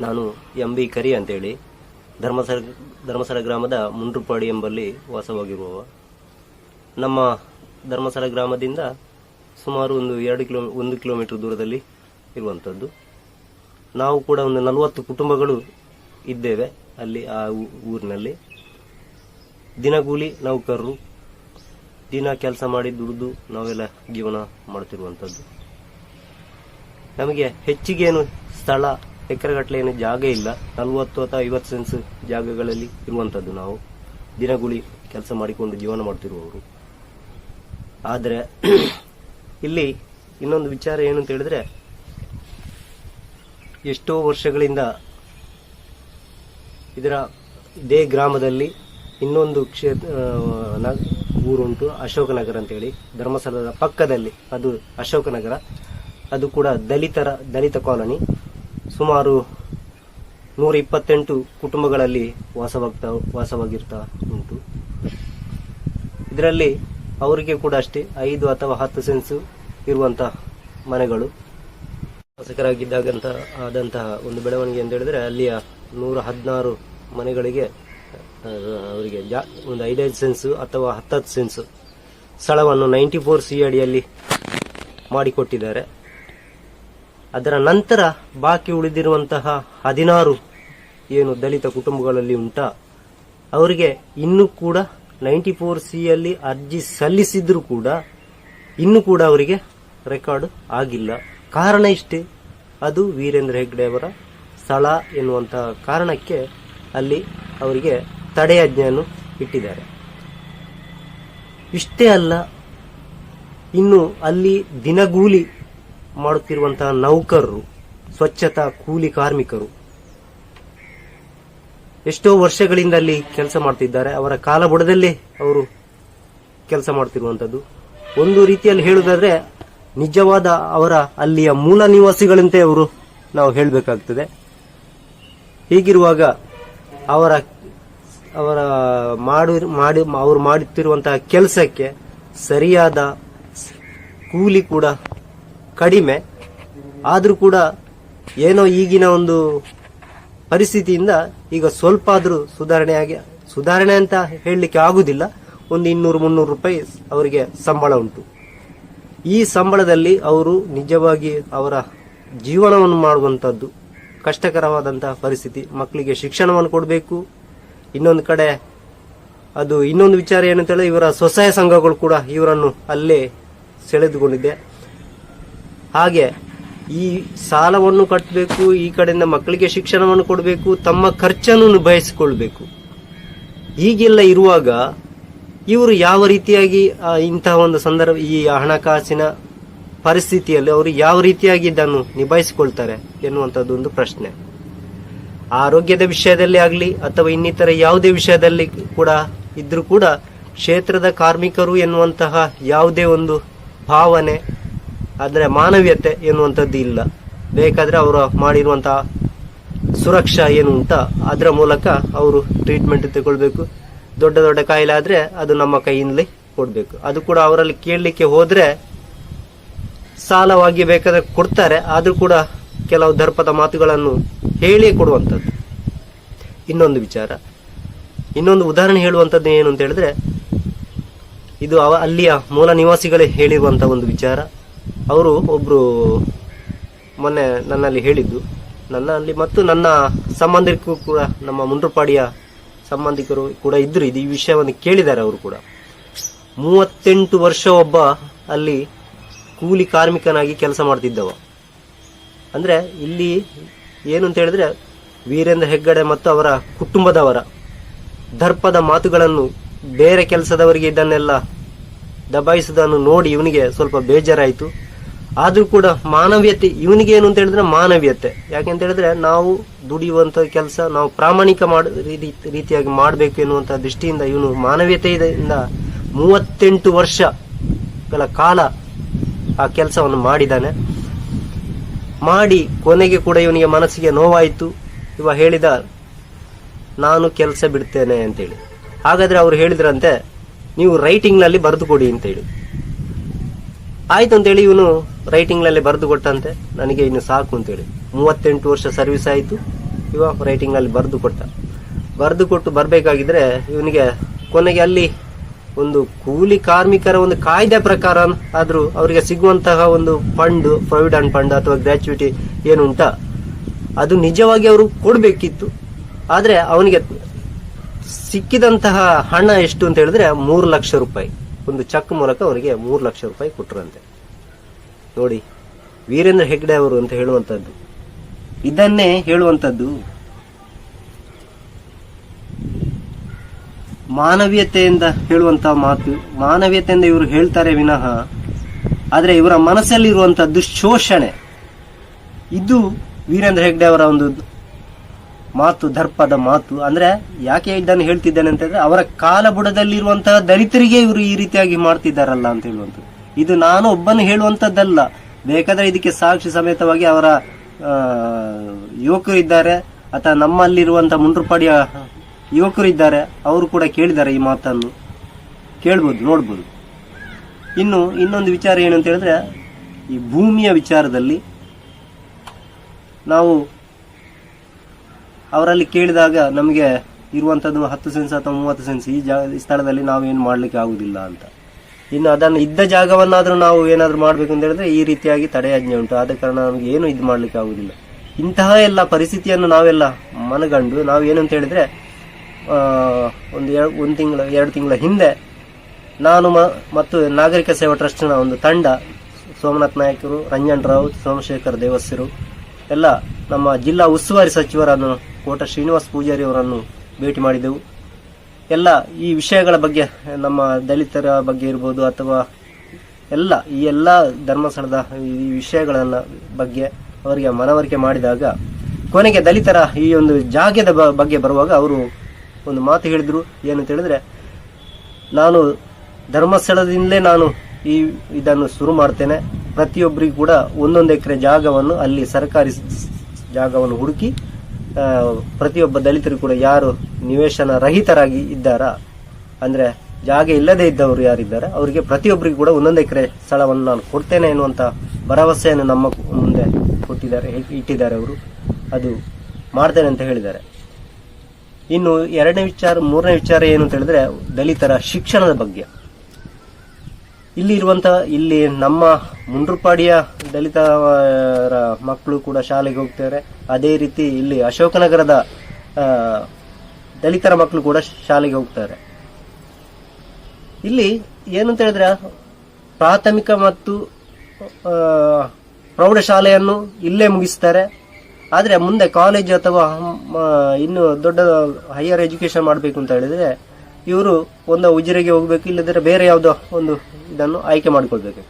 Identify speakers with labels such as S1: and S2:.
S1: ನಾನು M B ಕರಿ ಅಂತೇಳಿ. ಧರ್ಮಸರ ಧರ್ಮಸರ ಗ್ರಾಮದ ಮುಂಡ್ರುಪಾಡಿ ಎಂಬಲ್ಲಿ ವಾಸವಾಗಿರುವವ. ನಮ್ಮ ಧರ್ಮಸರ ಗ್ರಾಮದಿಂದ ಸುಮಾರು ಒಂದು ಎರಡು ಕಿಲೋ, ಒಂದು ಕಿಲೋಮೀಟರ್ ದೂರದಲ್ಲಿ ಇರುವಂಥದ್ದು ನಾವು ಕೂಡ ಒಂದು ನಲವತ್ತು ಕುಟುಂಬಗಳು ಇದ್ದೇವೆ ಅಲ್ಲಿ ಆ ಊರಿನಲ್ಲಿ. ದಿನಗೂಲಿ ನೌಕರರು ದಿನ ಕೆಲಸ ಮಾಡಿ ದುಡಿದು ನಾವೆಲ್ಲ ಜೀವನ ಮಾಡ್ತಿರುವಂಥದ್ದು ನಮಗೆ ಹೆಚ್ಚಿಗೇನು ಸ್ಥಳ ಎಕರೆಗಟ್ಟಲೆ ಏನು ಜಾಗ ಇಲ್ಲ. ನಲ್ವತ್ತು ಅಥವಾ ಐವತ್ತು ಸೆನ್ಸ್ ಜಾಗಗಳಲ್ಲಿ ಇರುವಂಥದ್ದು ನಾವು. ದಿನಗೂಲಿ ಕೆಲಸ ಮಾಡಿಕೊಂಡು ಜೀವನ ಮಾಡ್ತಿರುವವರು. ಆದರೆ, ಇಲ್ಲಿ ಇನ್ನೊಂದು ವಿಚಾರ ಏನು ಅಂತ ಹೇಳಿದ್ರೆ, ಎಷ್ಟೋ ವರ್ಷಗಳಿಂದ ಇದರ ಇದೇ ಗ್ರಾಮದಲ್ಲಿ ಇನ್ನೊಂದು ಕ್ಷೇತ್ರ ಊರುಂಟು ಅಶೋಕನಗರ ಅಂತೇಳಿ ಧರ್ಮಸ್ಥಳದ ಪಕ್ಕದಲ್ಲಿ, ಅದು ಅಶೋಕನಗರ ಅದು ಕೂಡ ದಲಿತರ, ದಲಿತ ಕಾಲೋನಿ. ಸುಮಾರು ನೂರ ಇಪ್ಪತ್ತೆಂಟು ಕುಟುಂಬಗಳಲ್ಲಿ ವಾಸವಾಗ್ತಾ, ವಾಸವಾಗಿರ್ತಾ ಉಂಟು. ಇದರಲ್ಲಿ ಅವರಿಗೆ ಕೂಡ ಅಷ್ಟೇ ಐದು ಅಥವಾ ಹತ್ತು ಸೆನ್ಸು ಇರುವಂತಹ ಮನೆಗಳು. ಶಾಸಕರಾಗಿದ್ದಾಗಂತ ಆದಂತಹ ಒಂದು ಬೆಳವಣಿಗೆ ಅಂತ ಹೇಳಿದ್ರೆ ಅಲ್ಲಿಯ ನೂರ ಹದಿನಾರು ಮನೆಗಳಿಗೆ ಅವರಿಗೆ ಜಾ, ಒಂದು ಐದೈದು ಸೆನ್ಸು ಅಥವಾ ಹತ್ತತ್ತು ಸೆನ್ಸು ಸ್ಥಳವನ್ನು ನೈಂಟಿ ಫೋರ್ ಸಿ ಅಡಿಯಲ್ಲಿ ಮಾಡಿಕೊಟ್ಟಿದ್ದಾರೆ. ಅದರ ನಂತರ ಬಾಕಿ ಉಳಿದಿರುವಂತಹ ಹದಿನಾರು ಏನು ದಲಿತ ಕುಟುಂಬಗಳಲ್ಲಿ ಉಂಟಾ. ಅವರಿಗೆ ಇನ್ನೂ ಕೂಡ ನೈಂಟಿ ಫೋರ್ ಸಿ ಅಲ್ಲಿ ಅರ್ಜಿ ಸಲ್ಲಿಸಿದ್ರೂ ಕೂಡ ಇನ್ನೂ ಕೂಡ ಅವರಿಗೆ ರೆಕಾರ್ಡ್ ಆಗಿಲ್ಲ. ಕಾರಣ ಇಷ್ಟೇ, ಅದು ವೀರೇಂದ್ರ ಹೆಗ್ಡೆ ಅವರ ಸ್ಥಳ ಎನ್ನುವಂತಹ ಕಾರಣಕ್ಕೆ ಅಲ್ಲಿ ಅವರಿಗೆ ತಡೆಯಾಜ್ಞೆಯನ್ನು ಇಟ್ಟಿದ್ದಾರೆ. ಇಷ್ಟೇ ಅಲ್ಲ, ಇನ್ನು ಅಲ್ಲಿ ದಿನಗೂಲಿ ಮಾಡುತ್ತಿರುವಂತಹ ನೌಕರರು, ಸ್ವಚ್ಛತಾ ಕೂಲಿ ಕಾರ್ಮಿಕರು. ಎಷ್ಟೋ ವರ್ಷಗಳಿಂದ ಅಲ್ಲಿ ಕೆಲಸ ಮಾಡ್ತಿದ್ದಾರೆ. ಅವರ ಕಾಲ ಬುಡದಲ್ಲೇ ಅವರು ಕೆಲಸ ಮಾಡ್ತಿರುವಂತದ್ದು ಒಂದು ರೀತಿಯಲ್ಲಿ ಹೇಳುವುದಾದ್ರೆ, ನಿಜವಾದ ಅವರ ಅಲ್ಲಿಯ ಮೂಲ ನಿವಾಸಿಗಳಂತೆ ಅವರು ನಾವು ಹೇಳಬೇಕಾಗ್ತದೆ. ಹೀಗಿರುವಾಗ ಅವರ ಅವರ ಮಾಡಿ ಮಾಡಿ, ಅವರು ಮಾಡುತ್ತಿರುವಂತಹ ಕೆಲಸಕ್ಕೆ ಸರಿಯಾದ ಕೂಲಿ ಕೂಡ ಕಡಿಮೆ, ಆದರೂ ಕೂಡ ಏನೋ ಈಗಿನ ಒಂದು ಪರಿಸ್ಥಿತಿಯಿಂದ ಈಗ ಸ್ವಲ್ಪ ಆದರೂ ಸುಧಾರಣೆ ಆಗಿ, ಸುಧಾರಣೆ ಅಂತ ಹೇಳಲಿಕ್ಕೆ ಆಗುದಿಲ್ಲ. ಒಂದು ಇನ್ನೂರು, ಮುನ್ನೂರು ರೂಪಾಯಿ ಅವರಿಗೆ ಸಂಬಳ ಉಂಟು. ಈ ಸಂಬಳದಲ್ಲಿ ಅವರು ನಿಜವಾಗಿ ಅವರ ಜೀವನವನ್ನು ಮಾಡುವಂಥದ್ದು ಕಷ್ಟಕರವಾದಂತಹ ಪರಿಸ್ಥಿತಿ. ಮಕ್ಕಳಿಗೆ ಶಿಕ್ಷಣವನ್ನು ಕೊಡಬೇಕು. ಇನ್ನೊಂದು ಕಡೆ ಅದು ಇನ್ನೊಂದು ವಿಚಾರ ಏನಂತ ಹೇಳಿದ್ರೆ ಇವರ ಸ್ವಸಹಾಯ ಸಂಘಗಳು ಕೂಡ ಇವರನ್ನು ಅಲ್ಲೇ ಸೆಳೆದುಕೊಂಡಿದೆ. ಹಾಗೆ ಈ ಸಾಲವನ್ನು ಕಟ್ಟಬೇಕು ಈ ಕಡೆಯಿಂದ ಮಕ್ಕಳಿಗೆ ಶಿಕ್ಷಣವನ್ನು ಕೊಡಬೇಕು, ತಮ್ಮ ಖರ್ಚನ್ನು ನಿಭಾಯಿಸಿಕೊಳ್ಬೇಕು. ಹೀಗೆಲ್ಲ ಇರುವಾಗ ಇವರು ಯಾವ ರೀತಿಯಾಗಿ ಇಂತಹ ಒಂದು ಸಂದರ್ಭ, ಈ ಹಣಕಾಸಿನ ಪರಿಸ್ಥಿತಿಯಲ್ಲಿ ಅವರು ಯಾವ ರೀತಿಯಾಗಿ ಇದನ್ನು ನಿಭಾಯಿಸಿಕೊಳ್ತಾರೆ ಎನ್ನುವಂಥದ್ದು ಒಂದು ಪ್ರಶ್ನೆ. ಆರೋಗ್ಯದ ವಿಷಯದಲ್ಲಿ ಆಗಲಿ ಅಥವಾ ಇನ್ನಿತರ ಯಾವುದೇ ವಿಷಯದಲ್ಲಿ ಕೂಡ ಇದ್ರೂ ಕೂಡ ಕ್ಷೇತ್ರದ ಕಾರ್ಮಿಕರು ಎನ್ನುವಂತಹ ಯಾವುದೇ ಒಂದು ಭಾವನೆ ಆದರೆ ಮಾನವೀಯತೆ ಎನ್ನುವಂಥದ್ದು ಇಲ್ಲ. ಬೇಕಾದರೆ ಅವರು ಮಾಡಿರುವಂಥ ಸುರಕ್ಷಾ ಏನು ಅಂತ ಅದರ ಮೂಲಕ ಅವರು ಟ್ರೀಟ್ಮೆಂಟ್ ತಗೊಳ್ಬೇಕು. ದೊಡ್ಡ ದೊಡ್ಡ ಕಾಯಿಲೆ ಆದರೆ ಅದು ನಮ್ಮ ಕೈಯಿಂದಲೇ ಕೊಡಬೇಕು. ಅದು ಕೂಡ ಅವರಲ್ಲಿ ಕೇಳಲಿಕ್ಕೆ ಹೋದರೆ ಸಾಲವಾಗಿ ಬೇಕಾದ್ರೆ ಕೊಡ್ತಾರೆ, ಆದರೂ ಕೂಡ ಕೆಲವು ದರ್ಪದ ಮಾತುಗಳನ್ನು ಹೇಳಿಯೇ ಕೊಡುವಂಥದ್ದು. ಇನ್ನೊಂದು ವಿಚಾರ. ಇನ್ನೊಂದು ಉದಾಹರಣೆ ಹೇಳುವಂಥದ್ದು ಏನು ಅಂತ ಹೇಳಿದ್ರೆ, ಇದು ಅಲ್ಲಿಯ ಮೂಲ ನಿವಾಸಿಗಳೇ ಹೇಳಿರುವಂಥ ಒಂದು ವಿಚಾರ. ಅವರು ಒಬ್ರು ಮೊನ್ನೆ ನನ್ನಲ್ಲಿ ಹೇಳಿದ್ದು ನನ್ನಲ್ಲಿ ಮತ್ತು ನನ್ನ ಸಂಬಂಧಿಕರು ಕೂಡ, ನಮ್ಮ ಮುಂಡ್ರಪಾಡಿಯ ಸಂಬಂಧಿಕರು ಕೂಡ ಇದ್ರು ಇದು ಈ ವಿಷಯವನ್ನು ಕೇಳಿದ್ದಾರೆ ಅವರು ಕೂಡ. ಮೂವತ್ತೆಂಟು ವರ್ಷ ಒಬ್ಬ ಅಲ್ಲಿ ಕೂಲಿ ಕಾರ್ಮಿಕನಾಗಿ ಕೆಲಸ ಮಾಡ್ತಿದ್ದವ. ಅಂದ್ರೆ ಇಲ್ಲಿ ಏನು ಅಂತ ಹೇಳಿದ್ರೆ, ವೀರೇಂದ್ರ ಹೆಗ್ಗಡೆ ಮತ್ತು ಅವರ ಕುಟುಂಬದವರ ದರ್ಪದ ಮಾತುಗಳನ್ನು ಬೇರೆ ಕೆಲಸದವರಿಗೆ ಇದನ್ನೆಲ್ಲ ದಬಾಯಿಸುವುದನ್ನು ನೋಡಿ ಇವನಿಗೆ ಸ್ವಲ್ಪ ಬೇಜಾರಾಯಿತು. ಆದ್ರೂ ಕೂಡ ಮಾನವೀಯತೆ, ಇವನಿಗೆ ಏನು ಅಂತ ಹೇಳಿದ್ರೆ ಮಾನವೀಯತೆ. ಯಾಕೆಂತ ಹೇಳಿದ್ರೆ ನಾವು ದುಡಿಯುವಂತ ಕೆಲಸ ನಾವು ಪ್ರಾಮಾಣಿಕ ಮಾಡ, ರೀತಿ- ರೀತಿಯಾಗಿ ಮಾಡಬೇಕು ಎನ್ನುವಂತ ದೃಷ್ಟಿಯಿಂದ ಇವನು ಮಾನವೀಯತೆಯಿಂದ ಮೂವತ್ತೆಂಟು ವರ್ಷಗಳ ಕಾಲ ಆ ಕೆಲಸವನ್ನು ಮಾಡಿದ್ದಾನೆ. ಮಾಡಿ ಕೊನೆಗೆ ಕೂಡ ಇವನಿಗೆ ಮನಸ್ಸಿಗೆ ನೋವಾಯಿತು. ಇವ ಹೇಳಿದ, ನಾನು ಕೆಲಸ ಬಿಡ್ತೇನೆ ಅಂತೇಳಿ. ಹಾಗಾದ್ರೆ ಅವ್ರು ಹೇಳಿದ್ರಂತೆ, ನೀವು ರೈಟಿಂಗ್ನಲ್ಲಿ ಬರೆದು ಕೊಡಿ ಅಂತೇಳಿ. ಆಯ್ತು ಅಂತೇಳಿ ಇವನು ರೈಟಿಂಗ್ನಲ್ಲಿ ಬರೆದು ಕೊಟ್ಟಂತೆ, ನನಗೆ ಇನ್ನು ಸಾಕು ಅಂತೇಳಿ. ಮೂವತ್ತೆಂಟು ವರ್ಷ ಸರ್ವಿಸ್ ಆಯಿತು, ಇವ ರೈಟಿಂಗ್ನಲ್ಲಿ ಬರೆದು ಕೊಟ್ಟ. ಬರೆದು ಕೊಟ್ಟು ಬರಬೇಕಾಗಿದ್ರೆ ಇವನಿಗೆ ಕೊನೆಗೆ ಅಲ್ಲಿ ಒಂದು ಕೂಲಿ ಕಾರ್ಮಿಕರ ಒಂದು ಕಾಯ್ದೆ ಪ್ರಕಾರ ಆದರೂ ಅವರಿಗೆ ಸಿಗುವಂತಹ ಒಂದು ಫಂಡ್ ಪ್ರಾವಿಡೆಂಟ್ ಫಂಡ್ ಅಥವಾ ಗ್ರಾಚ್ಯುಟಿ ಏನುಂಟ ಅದು ನಿಜವಾಗಿ ಅವರು ಕೊಡಬೇಕಿತ್ತು. ಆದರೆ ಅವನಿಗೆ ಸಿಕ್ಕಿದಂತಹ ಹಣ ಎಷ್ಟು ಅಂತ ಹೇಳಿದ್ರೆ ಮೂರು ಲಕ್ಷ ರೂಪಾಯಿ. ಒಂದು ಚೆಕ್ ಮೂಲಕ ಅವರಿಗೆ ಮೂರು ಲಕ್ಷ ರೂಪಾಯಿ ಕೊಟ್ಟರಂತೆ ನೋಡಿ, ವೀರೇಂದ್ರ ಹೆಗ್ಡೆ ಅವರು ಅಂತ ಹೇಳುವಂತದ್ದು. ಇದನ್ನೇ ಹೇಳುವಂತದ್ದು ಮಾನವೀಯತೆಯಿಂದ ಹೇಳುವಂತಹ ಮಾತು. ಮಾನವೀಯತೆಯಿಂದ ಇವರು ಹೇಳ್ತಾರೆ ವಿನಃ, ಆದ್ರೆ ಇವರ ಮನಸ್ಸಲ್ಲಿರುವಂತದ್ದು ಶೋಷಣೆ. ಇದು ವೀರೇಂದ್ರ ಹೆಗ್ಡೆ ಅವರ ಒಂದು ಮಾತು, ದರ್ಪದ ಮಾತು. ಅಂದ್ರೆ ಯಾಕೆ ಇದನ್ನು ಹೇಳ್ತಿದ್ದೇನೆ ಅಂತಂದ್ರೆ ಅವರ ಕಾಲಬುಡದಲ್ಲಿರುವಂತಹ ದಲಿತರಿಗೆ ಇವರು ಈ ರೀತಿಯಾಗಿ ಮಾಡ್ತಿದ್ದಾರಲ್ಲ ಅಂತ ಹೇಳುವಂಥದ್ದು. ಇದು ನಾನು ಒಬ್ಬನು ಹೇಳುವಂತದ್ದಲ್ಲ ಬೇಕಾದ್ರೆ ಇದಕ್ಕೆ ಸಾಕ್ಷಿ ಸಮೇತವಾಗಿ ಅವರ ಯುವಕರು ಇದ್ದಾರೆ, ಅಥವಾ ನಮ್ಮಲ್ಲಿರುವಂಥ ಮುಂಡ್ರಪಾಡಿಯ ಯುವಕರು ಇದ್ದಾರೆ, ಅವರು ಕೂಡ ಕೇಳಿದ್ದಾರೆ ಈ ಮಾತನ್ನು. ಕೇಳ್ಬೋದು, ನೋಡ್ಬೋದು. ಇನ್ನು, ಇನ್ನೊಂದು ವಿಚಾರ ಏನು ಅಂತ ಹೇಳಿದ್ರೆ, ಈ ಭೂಮಿಯ ವಿಚಾರದಲ್ಲಿ ನಾವು ಅವರಲ್ಲಿ ಕೇಳಿದಾಗ ನಮಗೆ ಇರುವಂತದ್ದು ಹತ್ತು ಸೆನ್ಸ್ ಅಥವಾ ಮೂವತ್ತು ಸೆನ್ಸ್ ಈ ಈ ಸ್ಥಳದಲ್ಲಿ ನಾವು ಏನು ಮಾಡಲಿಕ್ಕೆ ಆಗುದಿಲ್ಲ ಅಂತ. ಇನ್ನು ಅದನ್ನು ಇದ್ದ ಜಾಗವನ್ನಾದರೂ ನಾವು ಏನಾದರೂ ಮಾಡಬೇಕು ಅಂತ ಹೇಳಿದ್ರೆ ಈ ರೀತಿಯಾಗಿ ತಡೆಯಾಜ್ಞೆ ಉಂಟು. ಆದ ಕಾರಣ ನಮಗೆ ಏನು ಇದು ಮಾಡ್ಲಿಕ್ಕೆ ಆಗುದಿಲ್ಲ. ಇಂತಹ ಎಲ್ಲ ಪರಿಸ್ಥಿತಿಯನ್ನು ನಾವೆಲ್ಲ ಮನಗಂಡು ನಾವು ಏನಂತ ಹೇಳಿದ್ರೆ ಒಂದು ಎರಡು ಒಂದು ತಿಂಗಳ, ಎರಡು ತಿಂಗಳ ಹಿಂದೆ ನಾನು ಮತ್ತು ನಾಗರಿಕ ಸೇವಾ ಟ್ರಸ್ಟ್ನ ಒಂದು ತಂಡ, ಸೋಮನಾಥ್ ನಾಯಕರು, ರಂಜನ್ ರಾವ್ ಸೋಮಶೇಖರ್ ದೇವಸ್ಸರು, ಎಲ್ಲ ನಮ್ಮ ಜಿಲ್ಲಾ ಉಸ್ತುವಾರಿ ಸಚಿವರನ್ನು, ಕೋಟ ಶ್ರೀನಿವಾಸ್ ಪೂಜಾರಿ ಅವರನ್ನು ಭೇಟಿ ಮಾಡಿದೆವು. ಎಲ್ಲ ಈ ವಿಷಯಗಳ ಬಗ್ಗೆ, ನಮ್ಮ ದಲಿತರ ಬಗ್ಗೆ ಇರ್ಬೋದು ಅಥವಾ ಎಲ್ಲ, ಈ ಎಲ್ಲ ಧರ್ಮಸ್ಥಳದ ಈ ವಿಷಯಗಳನ್ನ ಬಗ್ಗೆ ಅವರಿಗೆ ಮನವರಿಕೆ ಮಾಡಿದಾಗ, ಕೊನೆಗೆ ದಲಿತರ ಈ ಒಂದು ಜಾಗದ ಬಗ್ಗೆ ಬರುವಾಗ ಅವರು ಒಂದು ಮಾತು ಹೇಳಿದ್ರು. ಏನಂತ ಹೇಳಿದ್ರೆ, ನಾನು ಧರ್ಮಸ್ಥಳದಿಂದಲೇ ನಾನು ಈ ಇದನ್ನು ಶುರು ಮಾಡ್ತೇನೆ. ಪ್ರತಿಯೊಬ್ಬರಿಗೂ ಕೂಡ ಒಂದೊಂದು ಎಕರೆ ಜಾಗವನ್ನು ಅಲ್ಲಿ ಸರ್ಕಾರಿ ಜಾಗವನ್ನು ಹುಡುಕಿ ಪ್ರತಿಯೊಬ್ಬ ದಲಿತರು ಕೂಡ ಯಾರು ನಿವೇಶನ ರಹಿತರಾಗಿ ಇದ್ದಾರಾ? ಅಂದ್ರೆ ಜಾಗ ಇಲ್ಲದೆ ಇದ್ದವರು ಯಾರಿದ್ದಾರೆ? ಅವರಿಗೆ ಪ್ರತಿಯೊಬ್ಬರಿಗೂ ಕೂಡ ಒಂದೊಂದು ಎಕರೆ ಸ್ಥಳವನ್ನು ನಾನು ಕೊಡ್ತೇನೆ ಎನ್ನುವಂತ ಭರವಸೆಯನ್ನು ನಮ್ಮ ಮುಂದೆ ಕೊಟ್ಟಿದ್ದಾರೆ, ಇಟ್ಟಿದ್ದಾರೆ ಅವರು. ಅದು ಮಾಡ್ತೇನೆ ಅಂತ ಹೇಳಿದ್ದಾರೆ. ಇನ್ನು ಎರಡನೇ ವಿಚಾರ, ಮೂರನೇ ವಿಚಾರ ಏನು ಅಂತ ಹೇಳಿದ್ರೆ ದಲಿತರ ಶಿಕ್ಷಣದ ಬಗ್ಗೆ. ಇಲ್ಲಿ ಇರುವಂತಹ ಇಲ್ಲಿ ನಮ್ಮ ಮುಂಡ್ರುಪಾಡಿಯ ದಲಿತರ ಮಕ್ಕಳು ಕೂಡ ಶಾಲೆಗೆ ಹೋಗ್ತಾರೆ ಅದೇ ರೀತಿ ಇಲ್ಲಿ ಅಶೋಕನಗರದ ದಲಿತರ ಮಕ್ಕಳು ಕೂಡ ಶಾಲೆಗೆ ಹೋಗ್ತಾರೆ ಇಲ್ಲಿ ಏನಂತ ಹೇಳಿದ್ರೆ, ಪ್ರಾಥಮಿಕ ಮತ್ತು ಪ್ರೌಢಶಾಲೆಯನ್ನು ಇಲ್ಲೇ ಮುಗಿಸ್ತಾರೆ. ಆದರೆ ಮುಂದೆ ಕಾಲೇಜ್ ಅಥವಾ ಇನ್ನು ದೊಡ್ಡ ಹೈಯರ್ ಎಜುಕೇಶನ್ ಮಾಡಬೇಕು ಅಂತ ಹೇಳಿದ್ರೆ, ಇವರು ಒಂದು ಉಜಿರೆಗೆ ಹೋಗಬೇಕು ಇಲ್ಲದ್ರೆ ಬೇರೆ ಯಾವುದೋ ಒಂದು ಇದನ್ನು ಆಯ್ಕೆ ಮಾಡಿಕೊಳ್ಬೇಕು.